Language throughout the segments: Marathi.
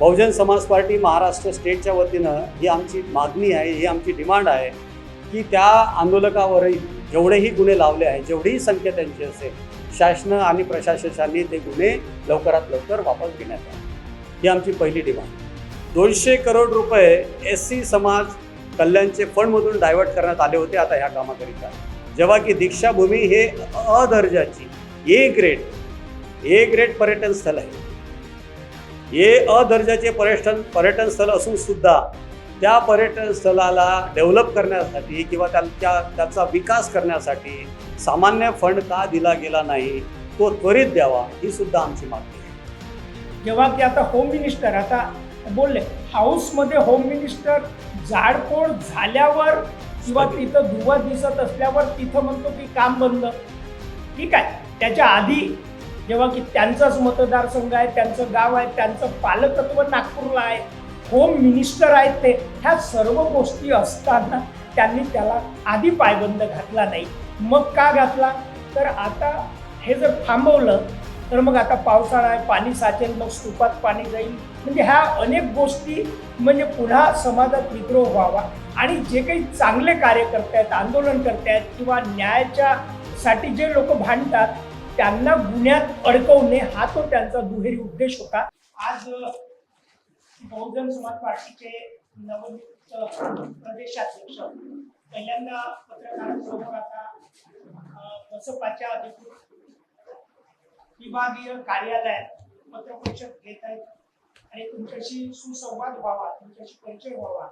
बहुजन समाज पार्टी महाराष्ट्र स्टेटच्या वतीनं ही आमची मागणी आहे ही आमची डिमांड आहे की त्या आंदोलकावरही जेवढेही गुन्हे लावले आहेत जेवढीही संख्या त्यांची असेल शासन आणि प्रशासनाने ते गुन्हे लवकरात लवकर वापस घेण्यात आले ही आमची पहिली डिमांड. दोनशे करोड रुपये एस सी समाज कल्याणचे फंडमधून डायव्हर्ट करण्यात आले होते आता ह्या कामाकरिता. जेव्हा की दीक्षाभूमी हे अ दर्जाची ए ग्रेड ए ग्रेड पर्यटन स्थळ आहे. हे अ दर्जाचे पर्यटन पर्यटन स्थळ असून सुद्धा त्या पर्यटन स्थळाला डेव्हलप करण्यासाठी किंवा त्या त्या- त्याचा विकास करण्यासाठी सामान्य फंड का दिला गेला नाही तो त्वरित द्यावा ही सुद्धा आमची मागणी आहे. जेव्हा की आता होम मिनिस्टर आता बोलले हाऊसमध्ये होम मिनिस्टर जाडपोड झाल्यावर किंवा तिथं धुवा दिसत असल्यावर तिथं म्हणतो की काम बंद. ठीक आहे त्याच्या आधी जेव्हा की त्यांचाच मतदारसंघ आहे त्यांचं गाव आहे त्यांचं पालकत्व नागपूरला आहे होम मिनिस्टर आहेत ते ह्या सर्व गोष्टी असताना त्यांनी त्याला आधी पायबंद घातला नाही. मग का घातला? तर आता हे जर थांबवलं तर मग आता पावसाळा आहे पाणी साचेल मग स्तूपात पाणी जाईल. म्हणजे ह्या अनेक गोष्टी म्हणजे पुन्हा समाजात विद्रोह व्हावा. आणि जे काही चांगले कार्यकर्ते आहेत आंदोलन करतायत किंवा न्यायाच्या साठी जे लोक भांडतात त्यांना गुन्ह्यात अडकवणे हा तो त्यांचा दुहेरी उद्देश होता. आज बहुजन समाज पार्टीचे नवनियुक्त प्रदेशाध्यक्ष पहिल्यांदा पत्रकारांसमोर आता बसपाच्या अधिकृत विभागीय कार्यालयात पत्रपरिषद घेत आहेत आणि तुमच्याशी सुसंवाद व्हावा तुमच्याशी परिचय व्हावा.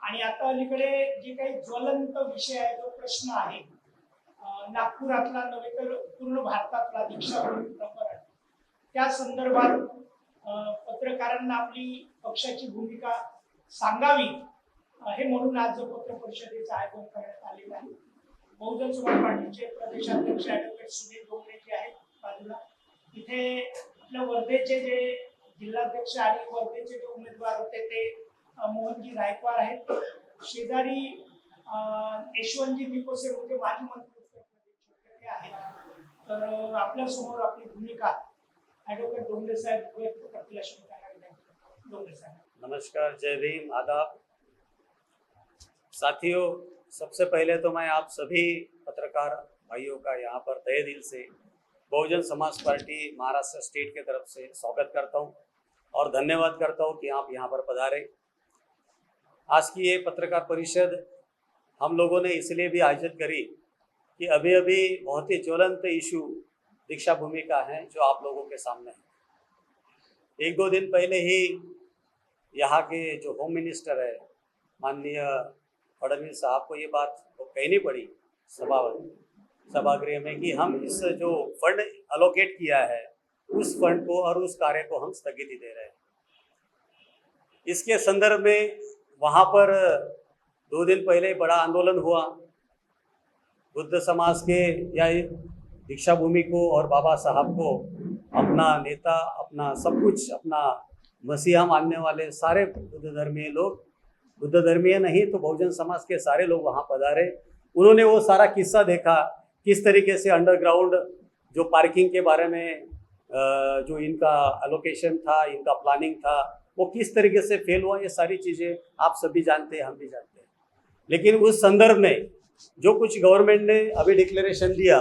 आणि आता अलीकडे जे काही ज्वलंत विषय आहे जो प्रश्न आहे नागपुरातला नव्हे तर पूर्ण भारतातला नंबर आहे. त्या संदर्भात पत्रकारांना आपली पक्षाची भूमिका सांगावी हे म्हणून आज पत्र परिषदेचं आयोजन करण्यात आलेलं आहे. बहुजन समाज पार्टीचे प्रदेशाध्यक्ष ऍडव्होकेट सुनील डोंगरे जे आहेत बाजूला. इथे आपल्या वर्धेचे जे जिल्हाध्यक्ष आणि वर्धेचे जे उमेदवार होते ते मोहनजी गायकवाड आहेत. शेजारी यशवंतजी निकोसे होते माजी मंत्री अं, नमस्कार जय भीम आदाब. साथियों सबसे पहले तो मैं आप सभी पत्रकार भाइयों का यहाँ पर तहे दिल से बहुजन समाज पार्टी महाराष्ट्र स्टेट के तरफ़ से स्वागत करता हूँ और धन्यवाद करता हूँ कि आप यहाँ पर पधारे। आज की ये पत्रकार परिषद हम लोगों ने इसलिए भी आयोजित करी कि अभी अभी बहुत ही ज्वलंत इशू दीक्षा भूमि का है, जो आप लोगों के सामने है। एक दो दिन पहले ही यहाँ के जो होम मिनिस्टर है, माननीय फडणवीस साहब को ये बात तो कहनी पड़ी सभा सभागृह में कि हम इस जो फंड अलोकेट किया है, उस फंड को और उस कार्य को हम स्थगिति दे रहे हैं। इसके संदर्भ में वहाँ पर दो दिन पहले बड़ा आंदोलन हुआ बुद्ध समाज के या दीक्षा भूमि को और बाबा साहब को अपना नेता, अपना सब कुछ, अपना मसीहा मानने वाले सारे बुद्ध धर्मीय लोग, बुद्ध धर्मीय नहीं तो बहुजन समाज के सारे लोग वहाँ पधारे। उन्होंने वो सारा किस्सा देखा, किस तरीके से अंडरग्राउंड जो पार्किंग के बारे में जो इनका अलोकेशन था, इनका प्लानिंग था, वो किस तरीके से फेल हुआ, ये सारी चीज़ें आप सभी जानते हैं, हम भी जानते हैं। लेकिन उस संदर्भ में जो कुछ गवर्नमेंट ने अभी डिक्लेरेशन दिया,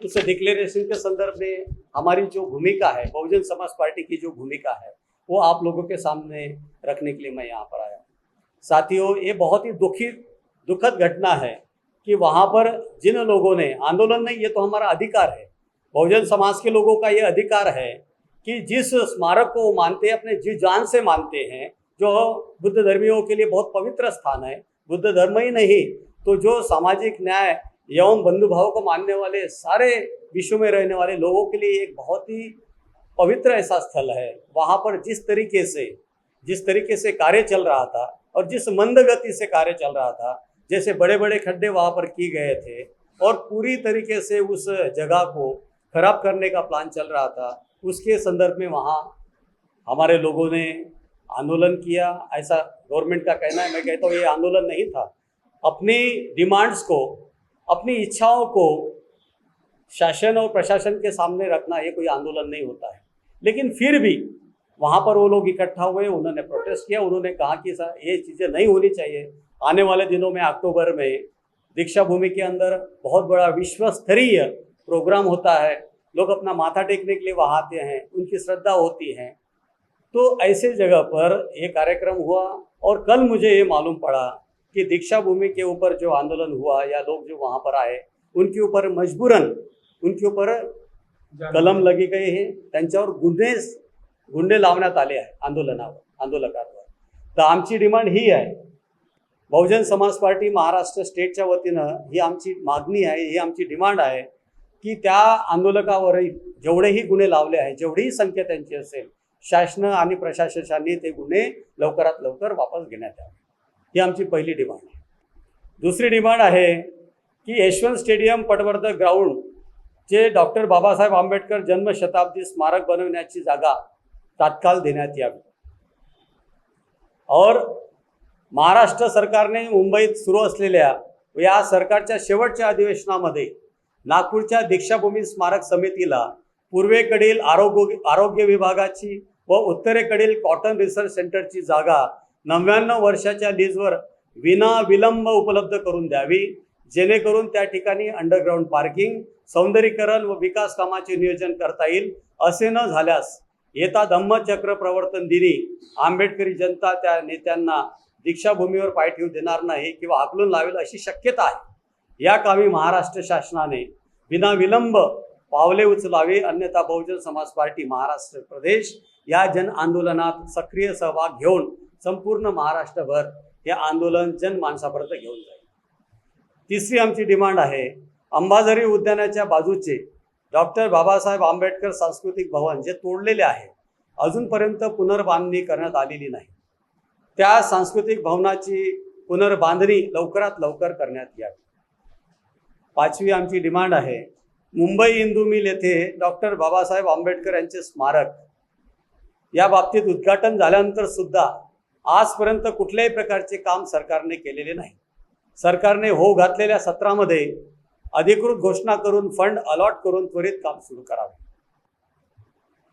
उस डिक्लेरेशन के संदर्भ में हमारी जो भूमिका है, बहुजन समाज पार्टी की जो भूमिका है, वो आप लोगों के सामने रखने के लिए मैं यहाँ पर आया साथियों, ये बहुत ही दुखी, दुखद घटना है कि वहाँ पर जिन लोगों ने, आंदोलन नहीं, ये तो हमारा अधिकार है, बहुजन समाज के लोगों का ये अधिकार है कि जिस स्मारक को मानते हैं, अपने जी जान से मानते हैं, जो बुद्ध धर्मियों के लिए बहुत पवित्र स्थान है, बुद्ध धर्म ही नहीं तो जो सामाजिक न्याय एवं बंधुभाव को मानने वाले सारे विश्व में रहने वाले लोगों के लिए एक बहुत ही पवित्र ऐसा स्थल है। वहाँ पर जिस तरीके से, जिस तरीके से कार्य चल रहा था और जिस मंद गति से कार्य चल रहा था, जैसे बड़े बड़े खड्डे वहाँ पर किए गए थे और पूरी तरीके से उस जगह को खराब करने का प्लान चल रहा था, उसके संदर्भ में वहाँ हमारे लोगों ने आंदोलन किया। ऐसा गवर्नमेंट का कहना है, मैं कहता हूँ ये आंदोलन नहीं था। अपनी डिमांड्स को, अपनी इच्छाओं को शासन और प्रशासन के सामने रखना ये कोई आंदोलन नहीं होता है। लेकिन फिर भी वहाँ पर वो लोग इकट्ठा हुए, उन्होंने प्रोटेस्ट किया, उन्होंने कहा कि सर, ये चीज़ें नहीं होनी चाहिए। आने वाले दिनों में अक्टूबर में दीक्षा भूमि के अंदर बहुत बड़ा विश्व स्तरीय प्रोग्राम होता है। लोग अपना माथा टेकने के लिए वहाँ आते हैं, उनकी श्रद्धा होती है। तो ऐसे जगह पर ये कार्यक्रम हुआ और कल मुझे ये मालूम पड़ा कि दीक्षा भूमि के ऊपर जो आंदोलन हुआ या लोग जो वहाँ पर आए उनके ऊपर मजबूरन उनके ऊपर कलम लगे गए हैं त्यांच्यावर गुन्हे गुन्हे लावण्यात आले आहे आंदोलनावर आंदोलकांवर. तर आमची डिमांड ही आहे. बहुजन समाज पार्टी महाराष्ट्र स्टेटच्या वतीनं ही आमची मागणी आहे ही आमची डिमांड आहे की त्या आंदोलकावरही जेवढेही गुन्हे लावले आहे जेवढीही संख्या त्यांची असेल शासन आणि प्रशासनाने ते गुन्हे लवकरात लवकर वापस घेण्यात यावे. ही आमची पहिली डिमांड आहे. दुसरी डिमांड आहे की यशवंत स्टेडियम पटवर्धक ग्राउंड जे डॉक्टर बाबासाहेब आंबेडकर जन्मशताब्दी स्मारक बनवण्याची जागा तात्काळ देण्यात यावी. और महाराष्ट्र सरकारने मुंबईत सुरू असलेल्या या सरकारच्या शेवटच्या अधिवेशनामध्ये नागपूरच्या दीक्षाभूमी स्मारक समितीला पूर्वेकडील आरोग्य आरोग्य विभागाची व उत्तरेकडील कॉटन रिसर्च सेंटरची जागा नव्याण्णव वर्षाच्या लीजवर विना विलंब उपलब्ध करून द्यावी. जेणेकरून त्या ठिकाणी अंडरग्राऊंड पार्किंग सौंदर्यीकरण व विकास कामाचे नियोजन करता येईल असे न झाल्यास येता धम्मचक्र प्रवर्तन दिनी आंबेडकरी जनता त्या नेत्यांना दीक्षाभूमीवर पाय ठेवू देणार नाही किंवा हाकलून लावेल अशी शक्यता आहे. या कामी महाराष्ट्र शासनाने विना विलंब पावले उचलावे अन्यथा बहुजन समाज पार्टी महाराष्ट्र प्रदेश या जन आंदोलनात सक्रिय सहभाग घेऊन संपूर्ण महाराष्ट्रभर हे आंदोलन जनमानसापर्यंत घेऊन जाईल. तिसरी आमची डिमांड आहे अंबाझरी उद्यानाच्या बाजूचे डॉक्टर बाबासाहेब आंबेडकर सांस्कृतिक भवन जे तोडलेले आहे अजूनपर्यंत पुनर्बांधणी करण्यात आलेली नाही. त्या सांस्कृतिक भवनाची पुनर्बांधणी लवकरात लवकर करण्यात यावी. पाचवी आमची डिमांड आहे मुंबई इंदू मिल येथे डॉक्टर बाबासाहेब आंबेडकर यांचे स्मारक या बाबतीत उद्घाटन झाल्यानंतर सुद्धा आजपर्यंत कुठल्याही प्रकारचे काम सरकारने केलेले नाही. सरकारने हो घातलेल्या सत्रामध्ये अधिकृत घोषणा करून फंड अलॉट करून त्वरित काम सुरू करावे.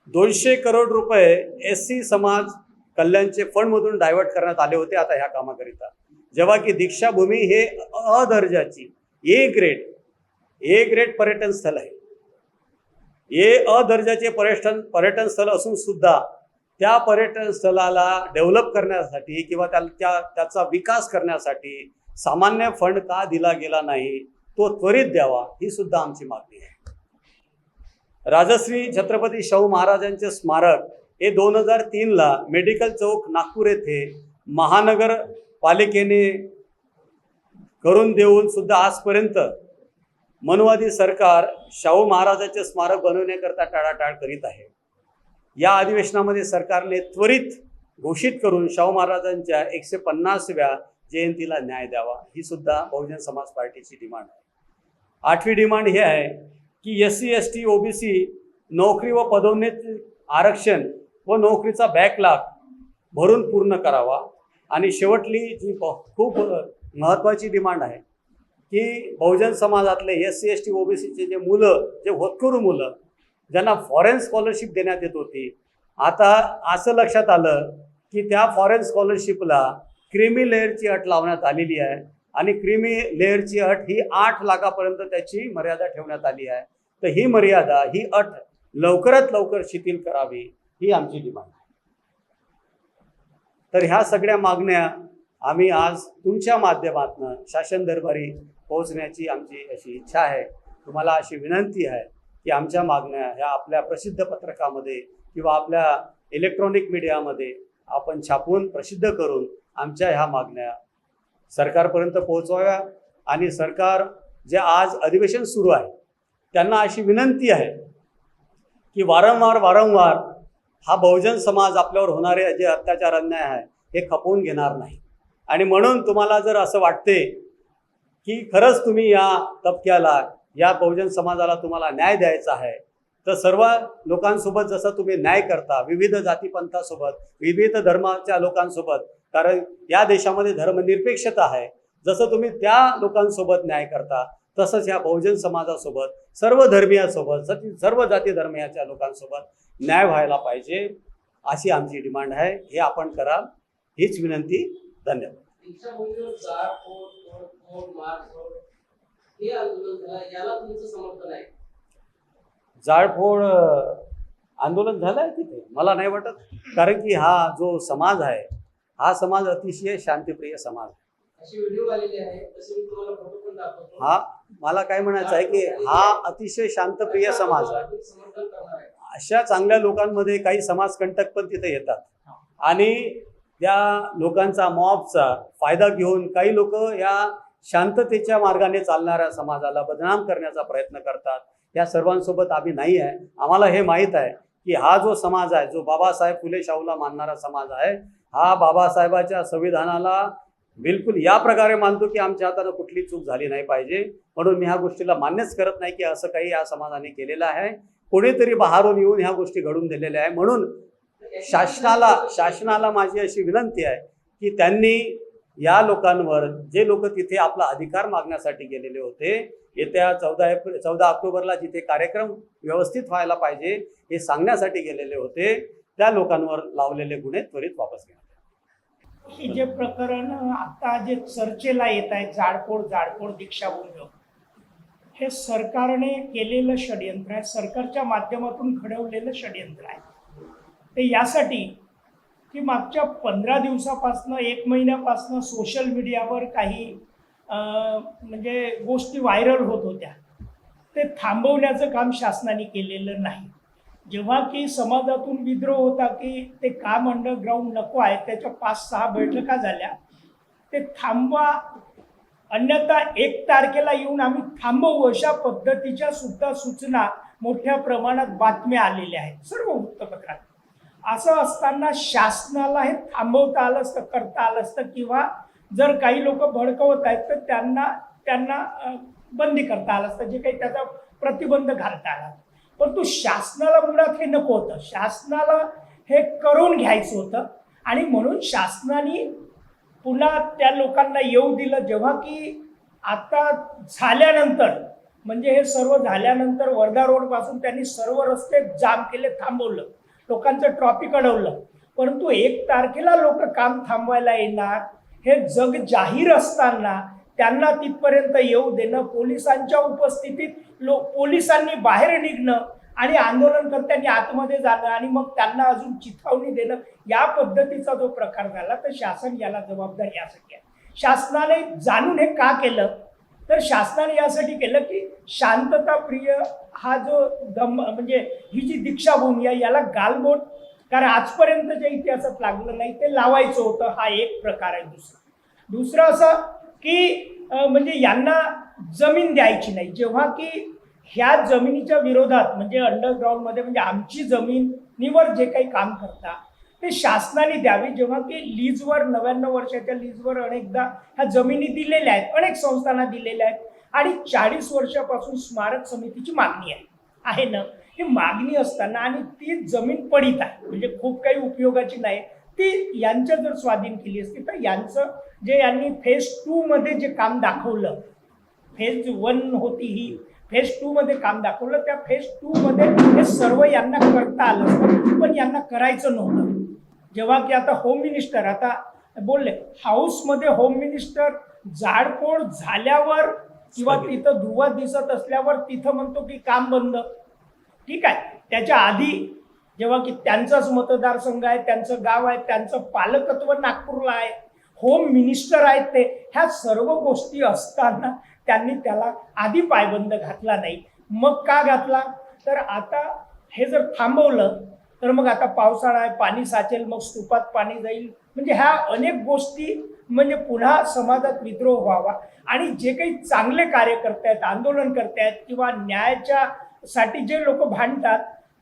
दोनशे करोड रुपये एस सी समाज कल्याणचे फंडमधून डायव्हर्ट करण्यात आले होते आता ह्या कामाकरिता. जेव्हा की दीक्षाभूमी हे अ दर्जाची ए ग्रेड ए ग्रेड पर्यटन स्थळ आहे. हे अ दर्जाचे पर्यटन पर्यटन स्थळ असून सुद्धा त्या पर्यटन स्थळाला डेव्हलप करण्यासाठी किंवा त्या त्या त्याचा विकास करण्यासाठी सामान्य फंड का दिला गेला नाही तो त्वरित द्यावा ही सुद्धा आमची मागणी आहे. राजश्री छत्रपती शाहू महाराजांचे स्मारक हे दोन हजार तीनला मेडिकल चौक नागपूर येथे महानगरपालिकेने करून देऊन सुद्धा आजपर्यंत मनवादी सरकार शाहू महाराजांचे स्मारक बनवण्याकरता टाळाटाळ करीत आहे. या अधिवेशनामध्ये सरकारने त्वरित घोषित करून शाहू महाराजांच्या एकशे पन्नासव्या जयंतीला न्याय द्यावा ही सुद्धा बहुजन समाज पार्टीची डिमांड आहे. आठवी डिमांड ही आहे की S C S T OBC नोकरी व पदोन्नती आरक्षण व नोकरीचा बॅकलॉग भरून पूर्ण करावा. आणि शेवटली जी ब- खूप महत्त्वाची डिमांड आहे की बहुजन समाजातले एस सी एस टी ओबीसीचे जे मुलं जे होतकरू मुलं ज्यांना फॉरेन स्कॉलरशिप देण्यात येत होती. आता असं लक्षात आलं की त्या फॉरेन स्कॉलरशिपला क्रिमी लेअरची अट लावण्यात आलेली आहे आणि क्रिमी लेअरची अट ही आठ लाखापर्यंत त्याची मर्यादा ठेवण्यात आली आहे. तर ही मर्यादा ही अट लवकरात लवकर शिथिल करावी ही आमची डिमांड आहे. तर ह्या सगळ्या मागण्या आम्ही आज तुमच्या माध्यमातून शासन दरबारी पोहोचण्याची आमची अशी इच्छा आहे. तुम्हाला अशी विनंती आहे की आमच्या मागण्या ह्या आपल्या प्रसिद्ध पत्रकामध्ये किंवा आपल्या इलेक्ट्रॉनिक मीडियामध्ये आपण छापून प्रसिद्ध करून आमच्या ह्या मागण्या सरकारपर्यंत पोहोचवाव्या आणि सरकार जे आज अधिवेशन सुरू आहे त्यांना अशी विनंती आहे की वारंवार वारंवार हा बहुजन समाज आपल्यावर होणारे जे अत्याचार अन्याय आहे हे खपवून घेणार नाही. आणि म्हणून तुम्हाला जर असं वाटते की खरंच तुम्ही या तबक्याला या बहुजन समाजाला तुम्हाला न्याय द्यायचा आहे. तर सर्व लोकांसोबत जसं तुम्ही न्याय करता विविध जातीपंथासोबत विविध धर्माच्या लोकांसोबत कारण या देशामध्ये धर्मनिरपेक्षता आहे. जसं तुम्ही त्या लोकांसोबत न्याय करता तसंच या बहुजन समाजासोबत सर्व धर्मीयासोबत सती सर्व जाती धर्मीयाच्या लोकांसोबत न्याय व्हायला पाहिजे अशी आमची डिमांड आहे. हे आपण कराल हीच विनंती. धन्यवाद. हे आंदोलन झालं याला तुमचं समर्थन आहे. जाळपोळ आंदोलन झालं आहे तिथे मला नाही वाटत. कारण की हा जो समाज आहे हा समाज अतिशय शांतिप्रिय समाज आहे. अशी व्हिडिओ आलेली आहे तसे मी तुम्हाला फोटो पण दाखवतो. हा मला काय म्हणायचं आहे की हा अतिशय शांतप्रिय समाज आहे. तुम्ही समर्थन करणार आहे. अशा चांगल्या लोकांमध्ये काही समाजकंटक पण तिथे येतात. आणि त्या लोकांचा मॉबचा फायदा घेऊन काही लोक या शांततेच्या मार्गाने चालणाऱ्या समाजाला बदनाम करण्याचा प्रयत्न करतात. या सर्वांसोबत आम्ही नाही आहे. आम्हाला हे माहीत आहे की हा जो समाज आहे जो बाबासाहेब फुले शाहूला मानणारा समाज आहे हा बाबासाहेबाच्या संविधानाला बिलकुल या प्रकारे मानतो की आमच्या हातानं कुठली चूक झाली नाही पाहिजे. म्हणून मी ह्या गोष्टीला मान्यच करत नाही की असं काही या समाजाने केलेलं आहे. कोणीतरी बाहेरून येऊन ह्या गोष्टी घडून दिलेल्या आहे. म्हणून शासनाला शासनाला माझी अशी विनंती आहे की त्यांनी या लोकांवर जे लोक तिथे आपला अधिकार मागण्यासाठी गेलेले होते येत्या चौदा एप्रिल चौदा ऑक्टोबरला जिथे कार्यक्रम व्यवस्थित व्हायला पाहिजे हे सांगण्यासाठी गेलेले होते त्या लोकांवर लावलेले गुन्हे त्वरित वापस घेण्यात हे जे प्रकरण आता जे चर्चेला येत आहे जाडपोड जाडपोड दीक्षाभूमी हे सरकारने केलेलं षडयंत्र आहे सरकारच्या माध्यमातून घडवलेलं षडयंत्र आहे. ते यासाठी की मागच्या पंधरा दिवसापासनं एक महिन्यापासनं सोशल मीडियावर काही म्हणजे गोष्टी व्हायरल होत होत्या. ते थांबवण्याचं काम शासनाने केलेलं नाही. जेव्हा की समाजातून विद्रोह होता की ते काम अंडरग्राऊंड नको आहे त्याच्या पाच सहा बैठका झाल्या. ते थांबवा अन्यथा एक तारखेला येऊन आम्ही थांबवू अशा पद्धतीच्या सुद्धा सूचना मोठ्या प्रमाणात बातम्या आलेल्या आहेत. सर्व वृत्तपत्रात. असं असताना शासनाला हे थांबवता आलं असतं करता आलं असतं किंवा जर काही लोक भडकवत आहेत तर त्यांना त्यांना बंदी करता आलं असतं जे काही त्याचा प्रतिबंध घालता आला. परंतु शासनाला मुळात हे नको होतं. शासनाला हे करून घ्यायचं होतं आणि म्हणून शासनाने पुन्हा त्या लोकांना येऊ दिलं. जेव्हा की आता झाल्यानंतर म्हणजे हे सर्व झाल्यानंतर वर्धा रोडपासून त्यांनी सर्व रस्ते जाम केले थांबवलं. लोकांचं ट्रॉफिक अडवलं. परंतु एक तारखेला लोक काम थांबवायला येणार. हे जग जाहीर असताना त्यांना तिथपर्यंत येऊ देणं पोलिसांच्या उपस्थितीत लो पोलिसांनी बाहेर निघणं आणि आंदोलनकर्त्यांनी आतमध्ये जाणं आणि मग त्यांना अजून चिथावणी देणं या पद्धतीचा जो प्रकार झाला तर शासन याला जबाबदार यासाठी आहे शासनाने जाणून हे का केलं? तर शासनाने यासाठी केलं की शांतता प्रिय हा जो दम म्हणजे ही जी दीक्षाभूमी आहे याला गालबोट. कारण आजपर्यंतच्या इतिहासात लागलं नाही ते लावायचं होतं हा एक प्रकार आहे. दुसरा दुसरं असं की म्हणजे यांना जमीन द्यायची नाही. जेव्हा की ह्या जमिनीच्या विरोधात म्हणजे अंडरग्राऊंडमध्ये म्हणजे आमची जमिनीवर जे काही काम करता ते शासनाने द्यावी. जेव्हा की लीजवर नव्याण्णव वर्षाच्या लीजवर अनेकदा ह्या जमिनी दिलेल्या आहेत. अनेक संस्थांना दिलेल्या आहेत. आणि चाळीस वर्षापासून स्मारक समितीची मागणी आहे. आहे ना? ही मागणी असताना आणि ती जमीन पडित आहे. म्हणजे खूप काही उपयोगाची नाही. ती यांच्या जर स्वाधीन केली असती तर यांचं जे यांनी फेज टू मध्ये जे काम दाखवलं फेज वन होती ही फेज टू मध्ये काम दाखवलं त्या फेज टू मध्ये हे सर्व यांना करता आलं पण यांना करायचं नव्हतं. जेव्हा की आता होम मिनिस्टर आता बोलले हाऊसमध्ये होम मिनिस्टर जाडपोड झाल्यावर किंवा तिथं धुवा दिसत असल्यावर तिथं म्हणतो की काम बंद. ठीक आहे. त्याच्या आधी जेव्हा की त्यांचाच मतदारसंघ आहे त्यांचं गाव आहे त्यांचं पालकत्व नागपूरला आहे होम मिनिस्टर आहेत ते ह्या सर्व गोष्टी असताना त्यांनी त्याला आधी पायबंद घातला नाही. मग का घातला? तर आता हे जर थांबवलं तर मग आता पावसाळा आहे पाणी साचेल मग स्तूपात पाणी जाईल. म्हणजे ह्या अनेक गोष्टी म्हणजे पुन्हा समाजात विद्रोह व्हावा. आणि जे काही चांगले कार्य आहेत आंदोलन करतायत आहेत किंवा न्यायाच्या साठी जे लोक भांडतात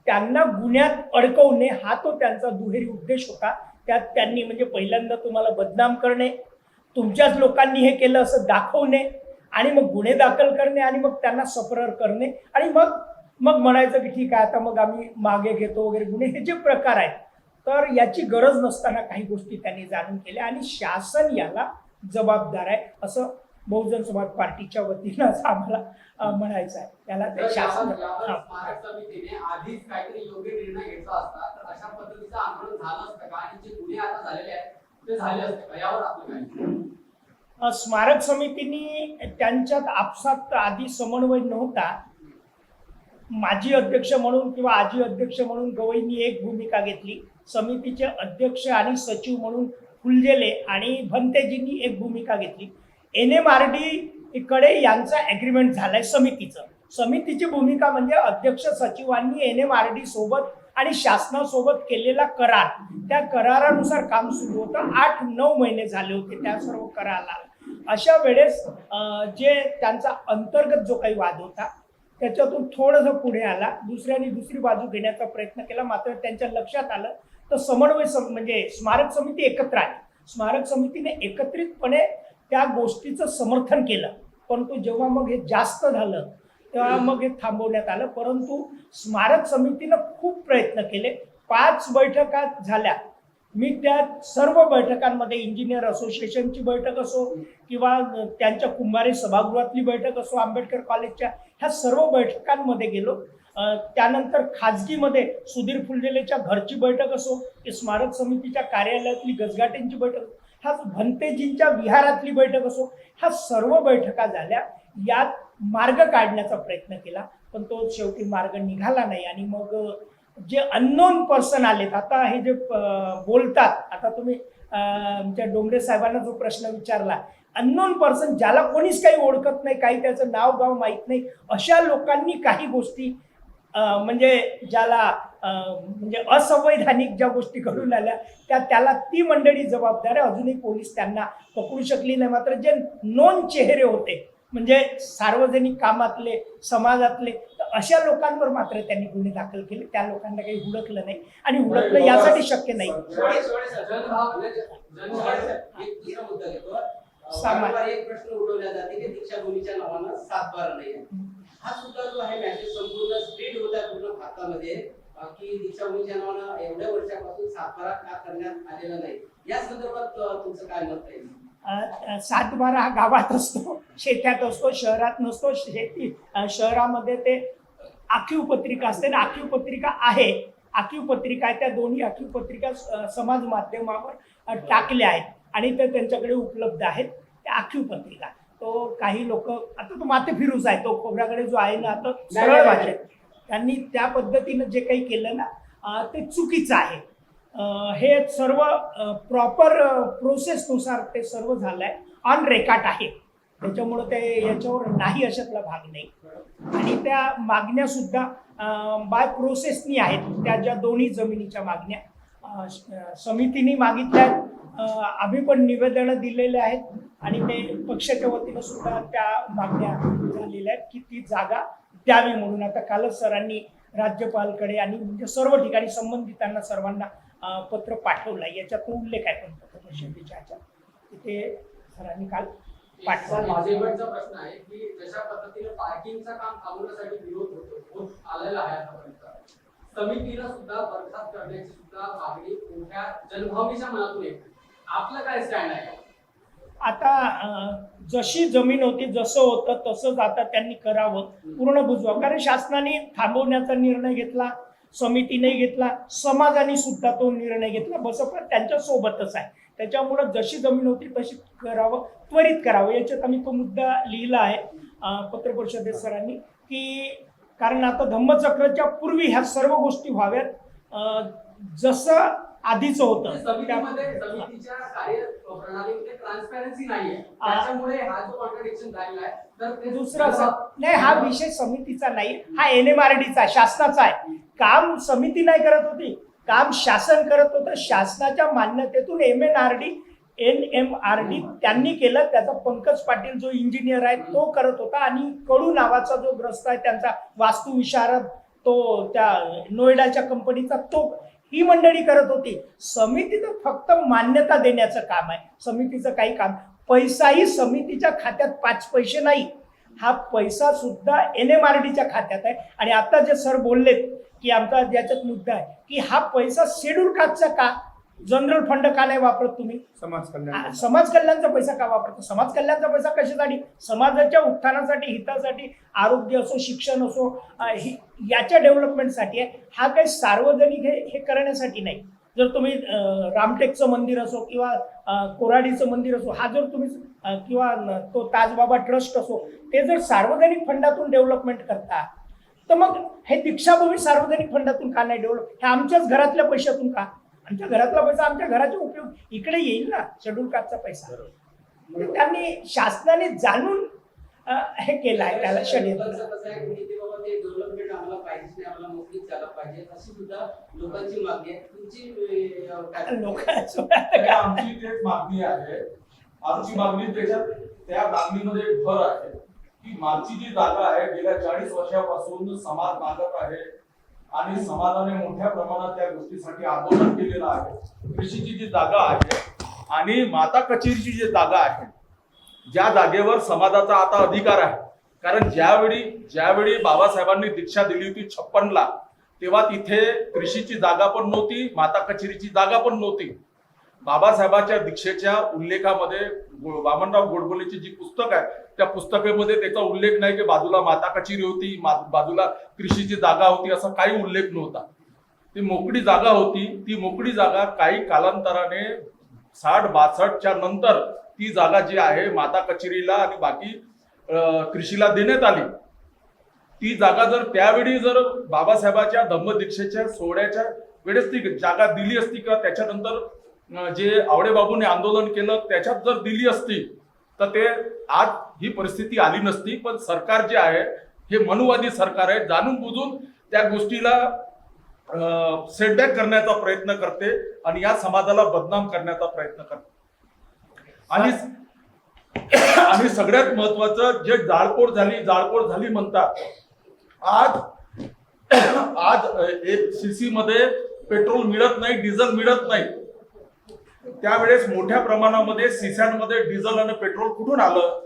त्यांना गुन्ह्यात अडकवणे हा तो त्यांचा दुहेरी उद्देश होता. त्यात त्यांनी म्हणजे पहिल्यांदा तुम्हाला बदनाम करणे तुमच्याच लोकांनी हे केलं असं दाखवणे आणि मग गुन्हे दाखल करणे आणि मग त्यांना सफरर करणे आणि मग मग म्हणायचं की ठीक आहे आता मग आम्ही मागे घेतो वगैरे गुन्हे. हे जे प्रकार आहेत तर याची गरज नसताना काही गोष्टी त्यांनी जाणून केल्या आणि शासन याला जबाबदार आहे असं बहुजन समाज पार्टीच्या वतीनं असं आम्हाला म्हणायचं आहे. त्याला ते शासन यावर- यावर. स्मारक समितीने आधीच काहीतरी योग्य निर्णय घेतला असता तर अशा पद्धतीचा सुद्धा आंदोलन झालं असतं का? आणि जे गुन्हे आता झालेले आहेत ते झाले असते का? यावर आपलं काय अ, स्मारक समितीने त्यांच्यात आपसात आधी समन्वय नव्हता. माजी अध्यक्ष म्हणून किंवा आजी अध्यक्ष म्हणून गवईंनी एक भूमिका घेतली. समितीचे अध्यक्ष आणि सचिव म्हणून फुलजेले आणि भंतेजींनी एक भूमिका घेतली. एन एम आर डी कडे यांचा ॲग्रीमेंट झालाय समितीचं. समितीची भूमिका म्हणजे अध्यक्ष सचिवांनी एन एम आर डी सोबत आणि शासनासोबत केलेला करार. त्या करारानुसार काम सुरू होतं. आठ नऊ महिने झाले होते त्या सर्व कराराला. अशा वेळेस जे त्यांचा अंतर्गत जो काही वाद होता त्याच्यातून थोडंसं पुढे आला. दुसऱ्याने दुसरी बाजू घेण्याचा प्रयत्न केला. मात्र त्यांच्या लक्षात आलं तर समन्वय सम म्हणजे स्मारक समिती एकत्र आली. स्मारक समितीने एकत्रितपणे त्या गोष्टीचं समर्थन केलं. परंतु जेव्हा मग हे जास्त झालं तेव्हा मग हे थांबवण्यात आलं. परंतु स्मारक समितीनं खूप प्रयत्न केले. पाच बैठका झाल्या. मी त्या सर्व बैठकांमध्ये इंजिनियर असोसिएशनची बैठक असो किंवा त्यांच्या कुंभारी सभागृहातली बैठक असो आंबेडकर कॉलेजच्या ह्या सर्व बैठकांमध्ये गेलो. त्यानंतर खाजगीमध्ये सुधीर फुलझेलेच्या घरची बैठक असो की स्मारक समितीच्या कार्यालयातली गजगाटेंची बैठक ह्या भंतेजींच्या विहारातली बैठक असो ह्या सर्व बैठका झाल्या. यात मार्ग काढण्याचा प्रयत्न केला पण तो शेवटी मार्ग निघाला नाही. आणि मग जे अननोन पर्सन आलेत आता हे जे बोलतात आता तुम्ही आमच्या डोंगरे साहेबांना जो प्रश्न विचारला अननोन पर्सन ज्याला कोणीच काही ओळखत नाही काही त्याचं नाव गाव माहीत नाही अशा लोकांनी काही गोष्टी म्हणजे ज्याला म्हणजे असंवैधानिक ज्या गोष्टी घडून आल्या त्या त्याला ती मंडळी जबाबदार आहे अजूनही पोलीस त्यांना पकडू शकली नाही मात्र जे नोन चेहरे होते म्हणजे सार्वजनिक कामातले समाजातले तर अशा लोकांवर मात्र त्यांनी गुन्हे दाखल केले त्या लोकांना काही हुडकलं नाही आणि हुडकलं यासाठी शक्य नाही जनभाव एक प्रश्न उठवला जाते की दीक्षाभूमीच्या नावानं सातबारा नाही. हा सुद्धा जो आहे मॅसेज संपूर्ण स्प्रेड होता पूर्ण भारतामध्ये. की दीक्षाभूमीच्या नावानं एवढ्या वर्षापासून सातबारा का करण्यात आलेला नाही. या संदर्भात तुमचं काय मत आहे? सातबारा हा गावात असतो शेतात असतो शहरात नसतो शेती शहरामध्ये ते आखीव पत्रिका असते आणि आखीव पत्रिका आहे. आखीव पत्रिका आहे त्या दोन्ही आखीव पत्रिका समाज माध्यमावर टाकल्या आहेत. आणि ते त्यांच्याकडे उपलब्ध आहेत त्या आखीव पत्रिका. तो काही लोक आता तो माते फिरूस आहे तो खोबऱ्याकडे जो आहे ना आता सरळ भाषेत त्यांनी त्या पद्धतीनं जे काही केलं ना ते चुकीचं आहे. हे सर्व प्रॉपर प्रोसेसनुसार ते सर्व झालं आहे ऑन रेकाट आहे. त्याच्यामुळं ते याच्यावर नाही अशातला भाग नाही. आणि त्या मागण्या सुद्धा बाय प्रोसेसनी आहेत. त्या ज्या दोन्ही जमिनीच्या मागण्या समितीने मागितल्या आम्ही पण निवेदनं दिलेले आहेत आणि ते पक्षाच्या वतीनं सुद्धा त्या मागण्या झालेल्या आहेत की ती जागा द्यावी म्हणून. आता कालच सरांनी राज्यपालकडे आणि म्हणजे सर्व ठिकाणी संबंधितांना सर्वांना पत्र पाठवलं. आहे याच्यात उल्लेख आहे पण पत्रपरिषदेच्या ह्याच्यात. तिथे सरांनी काल सर माझा प्रश्न आहे की जशा पद्धतीने पार्किंगचं काम थांबवण्यासाठी विरोध होतो होत आलेला आहे आतापर्यंत समितीला सुद्धा बरखास्त करण्याची सुद्धा मागणी मोठ्या जनभावनेच्या मनातून येते आपलं काय स्टँड आहे? आता जशी जमीन होती जसं होतं तसंच आता त्यांनी करावं पूर्ण बुजवा. कारण शासनाने थांबवण्याचा निर्णय घेतला समितीने घेतला समाजाने सुद्धा तो निर्णय घेतला. बसपा त्यांच्या सोबतच आहे. त्याच्यामुळं जशी जमीन होती तशी करावं त्वरित करावं. याच्यात आम्ही तो मुद्दा लिहिला आहे पत्र परिषदेत सरांनी की कारण आता धम्मचक्रच्या पूर्वी ह्या सर्व गोष्टी व्हाव्यात. जसं आधीचं होतं. समितीमध्ये त्या- समितीच्या कार्य प्रणालीमध्ये ट्रान्सपरन्सी नाहीये. आ- त्याच्यामुळे जो कॉन्ट्रडिक्शन झालेला आहे तर ते दुसरा नाही हा विषय समितीचा नाही हा एन एम आर डीचा शासनाचा आहे. काम समिती नाही करत होती काम शासन करत होतं. शासनाच्या मान्यतेतून M N R D N M R D त्यांनी केलं. त्याचा पंकज पाटील जो इंजिनियर आहे तो करत होता. आणि कडू नावाचा जो ग्रस्त आहे त्यांचा वास्तू विशारद तो त्या नोएडाच्या कंपनीचा तो ही मंडळी करत होती. समितीचं फक्त मान्यता देण्याचं काम आहे. समितीचं काही काम पैसाही समितीच्या खात्यात पाच पैसे नाही. हा पैसा सुद्धा एन एम आर डीच्या खात्यात आहे. आणि आता जे सर बोललेत की आमचा याच्यात मुद्दा आहे की हा पैसा शेड्यूल कास्टचा का? जनरल फंड का नाही वापरत तुम्ही? समाज कल्याण समाज कल्याणचा पैसा का वापरतो? समाज कल्याणचा पैसा कशासाठी? समाजाच्या उत्थानासाठी हितासाठी आरोग्य असो शिक्षण असो याच्या डेव्हलपमेंटसाठी आहे. हा काही सार्वजनिक हे हे करण्यासाठी नाही. जर तुम्ही रामटेकचं मंदिर असो किंवा कोराडीचं मंदिर असो हा जर तुम्ही किंवा तो ताजबाबा ट्रस्ट असो ते जर सार्वजनिक फंडातून डेव्हलपमेंट करता तर मग हे दीक्षाभूमी सार्वजनिक फंडातून का नाही डेव्हलप? हे आमच्याच घरातल्या पैशातून का? आमच्या घरातला पैसा आमच्या घराचे उपयोग इकडे येईल ना शेड्यूल कास्टचा पैसा. म्हणजे त्यांनी शासनाने जाणून हे केलं आहे त्याला षडयंत्र डेव्हलपमेंट आम्हाला पाहिजे नाही आम्हाला मोकळीच झाला पाहिजे. अशी सुद्धा लोकांची मागणी आहे. तुमची आमची तेच मागणी आहे. आमची मागणी त्याच्यात त्या मागणीमध्ये एक भर आहे की मागची जी जागा आहे गेल्या चाळीस वर्षापासून समाज मागत आहे. आणि समाजाने मोठ्या प्रमाणात त्या गोष्टीसाठी आंदोलन केलेलं आहे. कृषीची जी जागा आहे आणि माता कचेरीची जी जागा आहे ज्या जागेवर समाजाचा आता अधिकार आहे. कारण ज्यावेळी ज्यावेळी बाबासाहेबांनी दीक्षा दिली होती छप्पनला तेव्हा तिथे कृषीची जागा पण नव्हती माता कचेरीची जागा पण नव्हती. बाबासाहेबांच्या दीक्षेच्या उल्लेखामध्ये वामनराव गोडबोलेची जी पुस्तक आहे त्या पुस्तकामध्ये त्याचा उल्लेख नाही की बाजूला माता कचेरी होती बाजूला कृषीची जागा होती असा काही उल्लेख नव्हता. ती मोकळी जागा होती ती मोकळी जागा काही कालांतराने साठ बासष्टच्या नंतर ती जागा जी आहे माता कचेरीला आणि बाकी कृषीला देण्यात आली. ती जागा जर त्यावेळी जर बाबासाहेबाच्या धम्मदीक्षेच्या सोहळ्याच्या वेळेस ती जागा दिली असती किंवा त्याच्यानंतर जे आवडेबाबूने आंदोलन केलं त्याच्यात जर दिली असती तर ते आज ही परिस्थिती आली नसती. पण सरकार जे आहे हे मनुवादी सरकार आहे जाणून बुजून त्या गोष्टीला सेटबॅक करण्याचा प्रयत्न करते आणि या समाजाला बदनाम करण्याचा प्रयत्न करते. आणि आणि सगळ्यात महत्वाचं जे जाळपोळ झाली जाळपोळ झाली म्हणतात आज आज एक सीसी मध्ये पेट्रोल मिळत नाही डिझेल मिळत नाही. त्यावेळेस मोठ्या प्रमाणामध्ये सिस्यांमध्ये डिझेल आणि पेट्रोल कुठून आलं?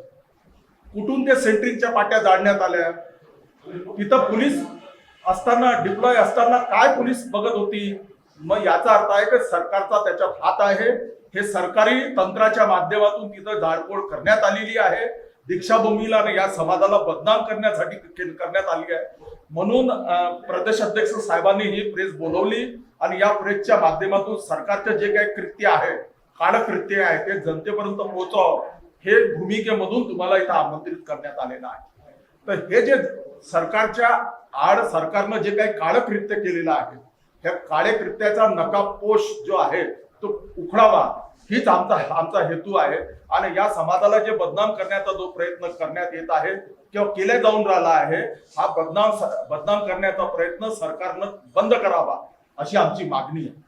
कुठून ते सेंट्रिंगच्या पाट्या जाळण्यात आल्या? तिथं पोलीस असताना डिप्लॉय असताना काय पोलीस बघत होती? मग याचा अर्थ आहे की सरकारचा त्याच्यात हात आहे. हे सरकारी तंत्राच्या माध्यमातून तिथं जाळपोळ करण्यात आलेली आहे. दीक्षाभूमीला आणि या समाजाला बदनाम करण्यासाठी करण्यात आली आहे. म्हणून प्रदेश अध्यक्ष साहेबांनी ही प्रेस बोलवली आणि या प्रेसच्या माध्यमातून सरकारचं जे काही कृत्य आहे काळकृत्य आहे ते जनतेपर्यंत पोहोचावं हे भूमिकेमधून तुम्हाला इथं आमंत्रित करण्यात आलेलं आहे. तर हे जे सरकारच्या आड सरकारनं जे काही काळकृत्य केलेलं आहे ह्या काळे कृत्याचा नकापोष जो आहे तो उखडावा. हीच आमचा आमचा हेतू आहे. आणि या समाजाला जे बदनाम करण्याचा जो प्रयत्न करण्यात येत आहे किंवा केल्या जाऊन राहिला आहे हा बदनाम बदनाम करण्याचा प्रयत्न सरकारनं बंद करावा अशी आमची मागणी आहे.